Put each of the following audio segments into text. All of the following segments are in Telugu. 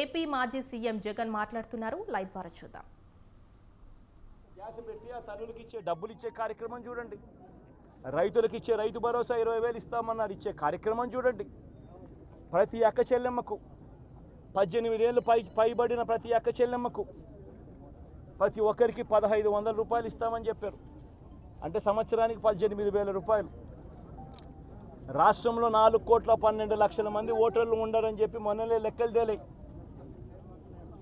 ఏపీ మాజీ సీఎం జగన్ మాట్లాడుతున్నారు. లైవ్ ద్వారా చూద్దాం. గ్యాస్ పెట్టి ఆ తల్లులకి ఇచ్చే డబ్బులు ఇచ్చే కార్యక్రమం చూడండి. రైతులకు ఇచ్చే రైతు భరోసా ఇరవై వేలు ఇస్తామన్నారు. ఇచ్చే కార్యక్రమం చూడండి. ప్రతి అక్క చెల్లెమ్మకు పద్దెనిమిదేళ్ళు పై పైబడిన ప్రతి అక్క చెల్లెమ్మకు ప్రతి ఒక్కరికి పదహైదు వందల రూపాయలు ఇస్తామని చెప్పారు. అంటే సంవత్సరానికి పద్దెనిమిది వేల రూపాయలు. రాష్ట్రంలో నాలుగు కోట్ల పన్నెండు లక్షల మంది ఓటర్లు ఉండరని చెప్పి మొన్నలే లెక్కలు తేలాయి.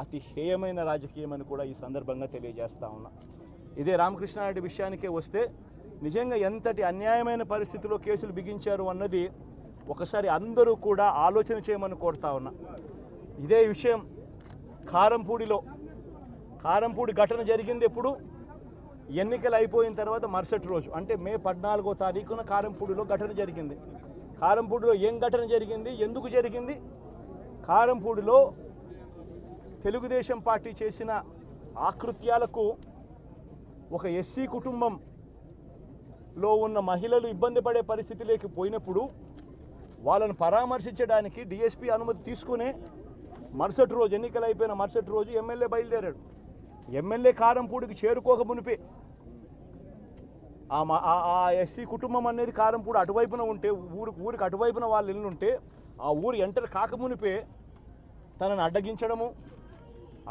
అతి హేయమైన రాజకీయం అని కూడా ఈ సందర్భంగా తెలియజేస్తా ఉన్నా. ఇదే రామకృష్ణారెడ్డి విషయానికే వస్తే నిజంగా ఎంతటి అన్యాయమైన పరిస్థితిలో కేసులు బిగించారు అన్నది ఒకసారి అందరూ కూడా ఆలోచన చేయమని కోరుతా ఉన్నా. ఇదే విషయం కారంపూడిలో. కారంపూడి ఘటన జరిగింది ఎప్పుడు? ఎన్నికలు అయిపోయిన తర్వాత మరుసటి రోజు. అంటే మే పద్నాలుగో తారీఖున కారంపూడిలో ఘటన జరిగింది. కారంపూడిలో ఏం ఘటన జరిగింది? ఎందుకు జరిగింది? కారంపూడిలో తెలుగుదేశం పార్టీ చేసిన ఆకృత్యాలకు ఒక ఎస్సీ కుటుంబంలో ఉన్న మహిళలు ఇబ్బంది పడే పరిస్థితిలోకి పోయినప్పుడు వాళ్ళను పరామర్శించడానికి డిఎస్పీ అనుమతి తీసుకునే మరుసటి రోజు ఎన్నికలు అయిపోయిన మరుసటి రోజు ఎమ్మెల్యే బయలుదేరాడు. ఎమ్మెల్యే కారంపూడికి చేరుకోక మునిపే ఆ ఎస్సీ కుటుంబం అనేది కారంపూడి అటువైపున ఉంటే ఊరు ఊరికి అటువైపున వాళ్ళు ఇల్లుంటే ఆ ఊరు ఎంటర్ కాకమునిపే తనను అడ్డగించడము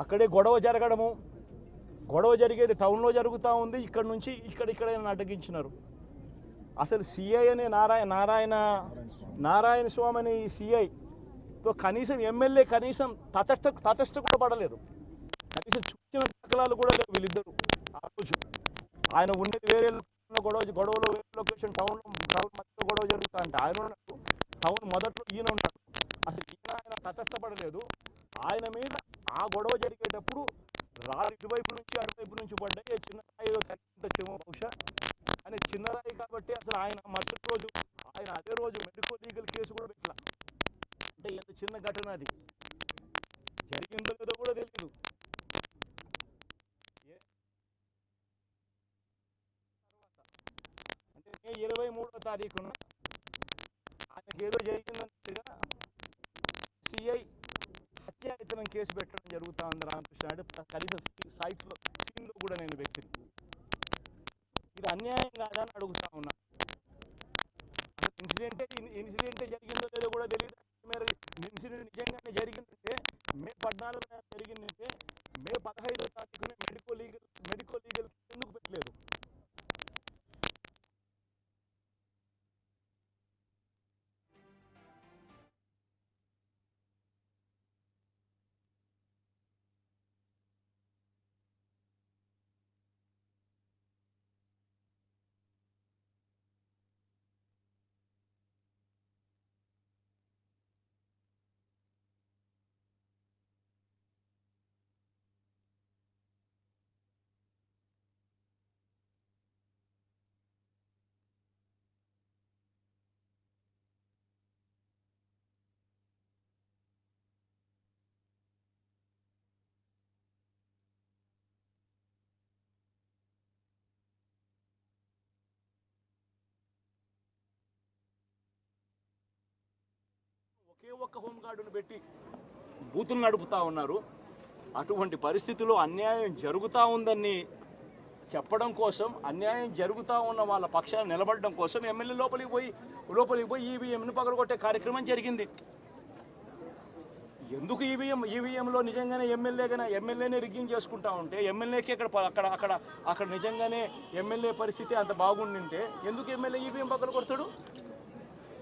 అక్కడే గొడవ జరగడము. గొడవ జరిగేది టౌన్లో జరుగుతూ ఉంది. ఇక్కడ నుంచి ఇక్కడ ఇక్కడ అడ్డగించినారు అసలు సిఐ అనే నారాయణ నారాయణ నారాయణ స్వామి అనే ఈ సిఐతో కనీసం ఎమ్మెల్యే కనీసం తటస్థ తటస్థ కూడా పడలేదు. కనీసం చూసిన దాఖలాలు కూడా లేవు వీళ్ళిద్దరు. ఆ రోజు ఆయన ఉండేది వేరే గొడవ గొడవలో వేరే లొకేషన్ టౌన్లో టౌన్ మధ్యలో గొడవ జరుగుతా అంటే ఆయన ఉన్నాడు టౌన్ మొదట్లో ఈయన ఉన్నాడు అసలు ఈయన ఆయన తటస్థపడలేదు ఆయన మీద ఆ గొడవ జరిగేటప్పుడు రాళ్ళు ఇటువైపు నుంచి అటువైపు నుంచి పడ్డాయి. చిన్న రాయి ఏదో బహుశా. అని చిన్న రాయి కాబట్టి అసలు ఆయన మరుసటి రోజు ఆయన అదే రోజు మెడికల్ లీగల్ కేసు కూడా పెట్టలా. అంటే ఎంత చిన్న ఘటన అది. జరిగిందో లేదో కూడా తెలియదు అంటే మే ఇరవై మూడో తారీఖున ఆయనకి ఏదో జరిగిందన్నట్టుగా సిఐ హత్యాయతనం కేసు పెట్టడం జరుగుతూ ఉంది రామకృష్ణ కనీసం సైట్లో సీన్లో కూడా నేను వ్యక్తిని ఇది అన్యాయం కాదని అడుగుతా ఉన్నా. అసలు ఇన్సిడెంటే ఇన్సిడెంటే జరిగిందో లేదో కూడా తెలియదు ఒకే ఒక్క హోంగార్డును పెట్టి బూతులు నడుపుతా ఉన్నారు. అటువంటి పరిస్థితిలో అన్యాయం జరుగుతూ ఉందని చెప్పడం కోసం అన్యాయం జరుగుతూ ఉన్న వాళ్ళ పక్షాన నిలబడడం కోసం ఎమ్మెల్యే లోపలికి పోయి లోపలికి పోయి ఈవీఎంను పగలగొట్టే కార్యక్రమం జరిగింది. ఎందుకు ఈవీఎం ఈవీఎంలో నిజంగానే ఎమ్మెల్యేగానే ఎమ్మెల్యేనే రిగ్గింగ్ చేసుకుంటా ఉంటే ఎమ్మెల్యేకి అక్కడ అక్కడ అక్కడ అక్కడ నిజంగానే ఎమ్మెల్యే పరిస్థితి అంత బాగుండింటే ఎందుకు ఎమ్మెల్యే ఈవీఎం పక్కన కొడతాడు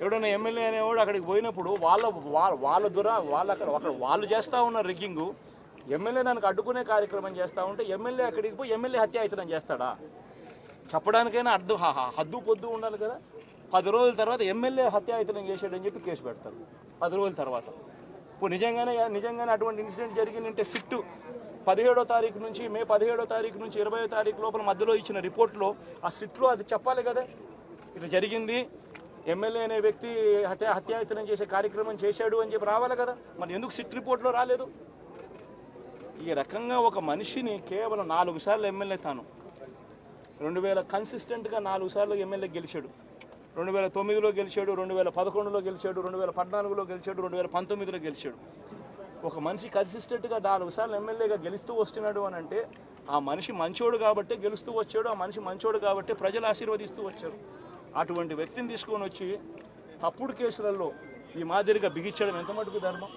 ఎవడైనా ఎమ్మెల్యే అనేవాడు అక్కడికి పోయినప్పుడు వాళ్ళ వాళ్ళ వాళ్ళ దుర వాళ్ళు అక్కడ అక్కడ వాళ్ళు చేస్తూ ఉన్న రిగ్గింగు ఎమ్మెల్యే దానికి అడ్డుకునే కార్యక్రమం చేస్తూ ఉంటే ఎమ్మెల్యే అక్కడికి పోయి ఎమ్మెల్యే హత్యాయతనం చేస్తాడా? చెప్పడానికైనా అడ్డు హద్దు పొద్దు ఉండాలి కదా. పది రోజుల తర్వాత ఎమ్మెల్యే హత్యాయతనం చేశాడని చెప్పి కేసు పెడతారు. పది రోజుల తర్వాత. ఇప్పుడు నిజంగానే నిజంగానే అటువంటి ఇన్సిడెంట్ జరిగిందంటే సిట్టు. పదిహేడో తారీఖు నుంచి మే పదిహేడో తారీఖు నుంచి ఇరవయో తారీఖు లోపల మధ్యలో ఇచ్చిన రిపోర్ట్లో ఆ సిట్లో అది చెప్పాలి కదా. ఇది జరిగింది. ఎమ్మెల్యే అనే వ్యక్తి హత్య హత్యాయతనం చేసే కార్యక్రమం చేశాడు అని చెప్పి రావాలి కదా. మరి ఎందుకు సిట్ రిపోర్ట్లో రాలేదు? ఈ రకంగా ఒక మనిషిని కేవలం నాలుగు సార్లు ఎమ్మెల్యే తాను. రెండు వేల కన్సిస్టెంట్గా నాలుగు సార్లు ఎమ్మెల్యే గెలిచాడు. రెండు వేల తొమ్మిదిలో గెలిచాడు రెండు వేల పదకొండులో గెలిచాడు రెండు వేల పద్నాలుగులో గెలిచాడు రెండు వేల పంతొమ్మిదిలో గెలిచాడు. ఒక మనిషి కన్సిస్టెంట్గా నాలుగు సార్లు ఎమ్మెల్యేగా గెలుస్తూ వస్తున్నాడు అని అంటే ఆ మనిషి మంచోడు కాబట్టి గెలుస్తూ వచ్చాడు ఆ మనిషి మంచోడు కాబట్టి ప్రజలు ఆశీర్వదిస్తూ వచ్చారు. అటువంటి వ్యక్తిని తీసుకొని వచ్చి తప్పుడు కేసులలో ఈ మాదిరిగా బిగించడం ఎంత మటుకు ధర్మం?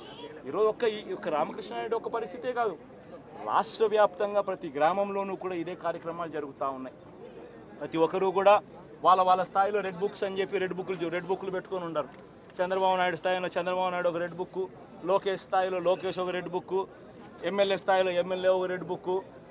ఈరోజు ఒక్క ఈ ఒక రామకృష్ణ నాయుడు ఒక పరిస్థితే కాదు. రాష్ట్ర వ్యాప్తంగా ప్రతి గ్రామంలోనూ కూడా ఇదే కార్యక్రమాలు జరుగుతూ ఉన్నాయి. ప్రతి ఒక్కరూ కూడా వాళ్ళ వాళ్ళ స్థాయిలో రెడ్ బుక్స్ అని చెప్పి రెడ్ బుక్లు రెడ్ బుక్లు పెట్టుకొని ఉండరు. చంద్రబాబు నాయుడు స్థాయిలో చంద్రబాబు నాయుడు ఒక రెడ్ బుక్ లోకేష్ స్థాయిలో లోకేష్ ఒక రెడ్ బుక్ ఎమ్మెల్యే స్థాయిలో ఎమ్మెల్యే ఒక రెడ్ బుక్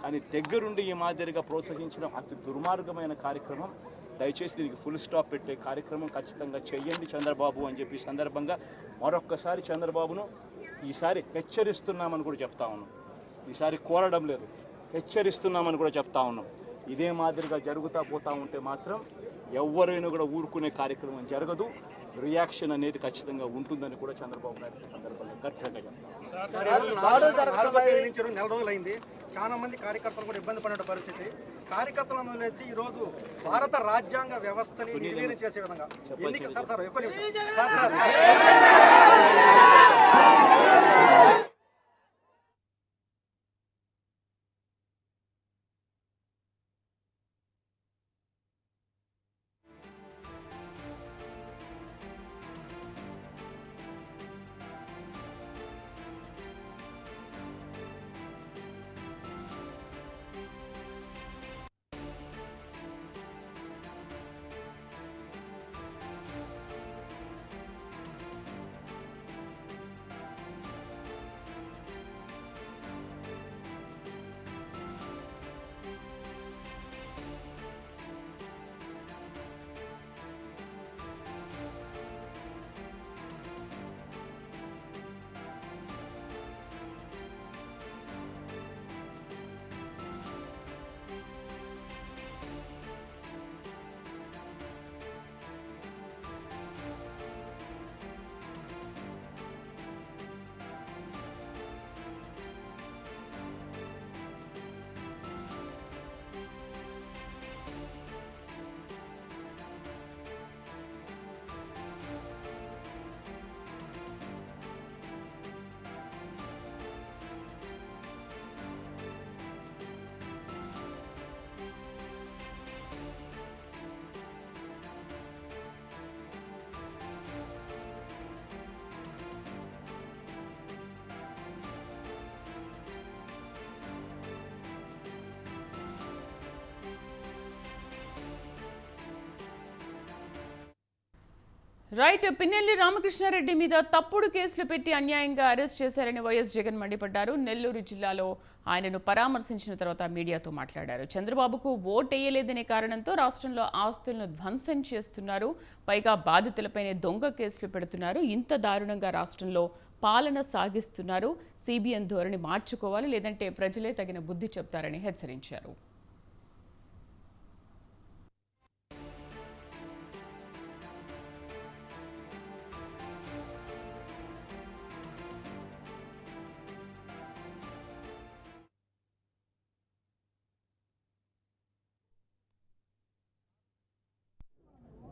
కానీ దగ్గరుండి ఈ మాదిరిగా ప్రోత్సహించడం అతి దుర్మార్గమైన కార్యక్రమం. దయచేసి దీనికి ఫుల్ స్టాప్ పెట్టే కార్యక్రమం ఖచ్చితంగా చెయ్యండి చంద్రబాబు అని చెప్పి సందర్భంగా మరొక్కసారి చంద్రబాబును ఈసారి హెచ్చరిస్తున్నామని కూడా చెప్తా ఉన్నాం. ఈసారి కోరడం లేదు హెచ్చరిస్తున్నామని కూడా చెప్తా ఉన్నాం. ఇదే మాదిరిగా జరుగుతూ పోతా ఉంటే మాత్రం ఎవరైనా కూడా ఊరుకునే కార్యక్రమం జరగదు. రియాక్షన్ అనేది ఖచ్చితంగా ఉంటుందని కూడా చంద్రబాబు నాయుడు ఈ సందర్భంగా ఖచ్చితంగా చెప్తారు నెల రోజులు అయింది. చాలా మంది కార్యకర్తలు కూడా ఇబ్బంది పడిన పరిస్థితి. కార్యకర్తలను వదిలేసి ఈ రోజు భారత రాజ్యాంగ వ్యవస్థని నిర్వీర్యం చేసే విధంగా. ఎన్నిక సార్ సార్ ఎక్కువ రైట్ పిన్నెల్లి రామకృష్ణారెడ్డి మీద తప్పుడు కేసులు పెట్టి అన్యాయంగా అరెస్ట్ చేశారని వైఎస్ జగన్ మండిపడ్డారు. నెల్లూరు జిల్లాలో ఆయనను పరామర్శించిన తర్వాత మీడియాతో మాట్లాడారు. చంద్రబాబుకు ఓటేయలేదనే కారణంతో రాష్ట్రంలో ఆస్తులను ధ్వంసం చేస్తున్నారు. పైగా బాధితులపైనే దొంగ కేసులు పెడుతున్నారు. ఇంత దారుణంగా రాష్ట్రంలో పాలన సాగిస్తున్నారు. సిబిఎన్ ధోరణి మార్చుకోవాలి లేదంటే ప్రజలే తగిన బుద్ధి చెప్తారని హెచ్చరించారు.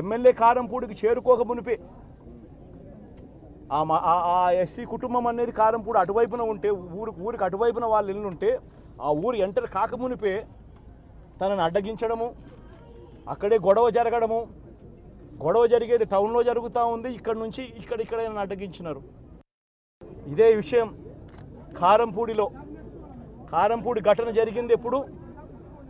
ఎమ్మెల్యే కారంపూడికి చేరుకోక మునిపే. ఆ ఎస్సీ కుటుంబం అనేది కారంపూడి అటువైపున ఉంటే ఊరికి ఊరికి అటువైపున వాళ్ళు ఇల్లు ఉంటే ఆ ఊరు ఎంటర్ కాక మునిపే తనని అడ్డగించడము అక్కడే గొడవ జరగడము. గొడవ జరిగేది టౌన్లో జరుగుతూ ఉంది ఇక్కడ నుంచి ఇక్కడ ఇక్కడ అడ్డగించినారు. ఇదే విషయం కారంపూడిలో. కారంపూడి ఘటన జరిగింది ఎప్పుడు?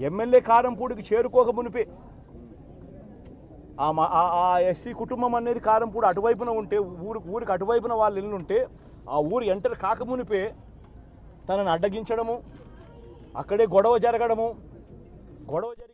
ఎమ్మెల్యే కారంపూడికి చేరుకోక మునిపే. ఆ ఆ- ఎస్సీ కుటుంబం అనేది కారంపూడి అటువైపున ఉంటే ఊరు ఊరికి అటువైపున వాళ్ళు ఇల్లు ఉంటే ఆ ఊరు ఎంటర్ కాక మునిపే తనని అడ్డగించడము అక్కడే గొడవ జరగడము గొడవ జరిగి